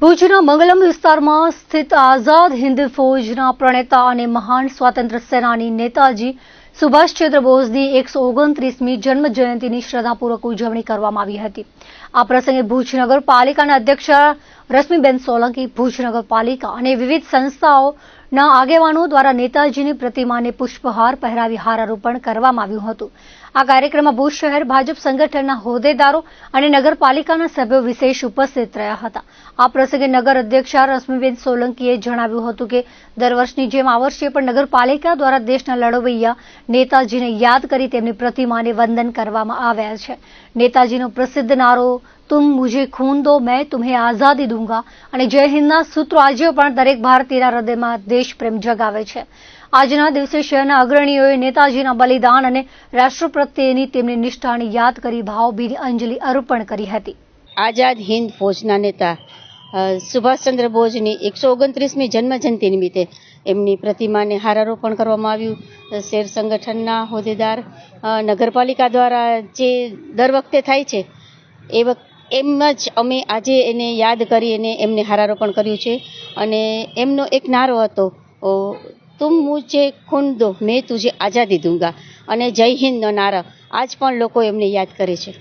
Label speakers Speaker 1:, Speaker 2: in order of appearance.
Speaker 1: ભુજના મંગલમ વિસ્તારમાં સ્થિત આઝાદ હિન્દ ફૌજના પ્રણેતા અને મહાન સ્વાતંત્ર્ય સેનાની નેતાજી સુભાષચંદ્ર બોઝની એકસો ઓગણત્રીસમી જન્મ જયંતિની શ્રદ્ધાપૂર્વક ઉજવણી કરવામાં આવી હતી. આ પ્રસંગે ભુજ નગરપાલિકાના અધ્યક્ષ રશ્મિબેન સોલંકી, ભુજ નગરપાલિકા અને વિવિધ સંસ્થાઓના આગેવાનો દ્વારા નેતાજીની પ્રતિમાને પુષ્પહાર પહેરાવી હારારોપણ કરવામાં આવ્યું હતું. આ કાર્યક્રમમાં ભુજ શહેર ભાજપ સંગઠનના હોદ્દેદારો અને નગરપાલિકાના સભ્યો વિશેષ ઉપસ્થિત રહ્યા હતા. આ પ્રસંગે નગર અધ્યક્ષા રશ્મિબેન સોલંકીએ જણાવ્યું હતું કે, દર વર્ષની જેમ આ વર્ષે પણ નગરપાલિકા દ્વારા દેશના લડવૈયા નેતાજીને યાદ કરી તેમની પ્રતિમાને વંદન કરવામાં આવ્યા છે. નેતાજીનો પ્રસિદ્ધ નારો, તુમ મુજે ખૂન દો, મેં તુમ્हें આઝાદી દૂંગા અને જય હિન્દના સૂત્રો આજે પણ દરેક ભારતીયના હૃદયમાં દેશપ્રેમ જગાવે છે. આજના દિવસે શહેરના અગ્રણીઓએ નેતાજીના બલિદાન અને રાષ્ટ્ર પ્રત્યેની તેમની નિષ્ઠાને યાદ કરી ભાવભીની અંજલિ અર્પણ કરી હતી.
Speaker 2: આઝાદ હિન્દ ફોજના નેતા સુભાષચંદ્ર બોઝની એકસો ઓગણત્રીસમી જન્મજયંતિ નિમિત્તે એમની પ્રતિમાને હારારોપણ કરવામાં આવ્યું. શેર સંગઠનના હોદ્દેદાર નગરપાલિકા દ્વારા જે દર વખતે થાય છે, એ વખ એમ જ અમે આજે એને યાદ કરી અને એમને હારારોપણ કર્યું છે. અને એમનો એક નારો હતો તું મુझे ખૂન દો, મેં તુજે આઝાદી દૂંગા. અને જય હિન્દનો નારા. આજ પણ લોકો એમને યાદ કરે છે.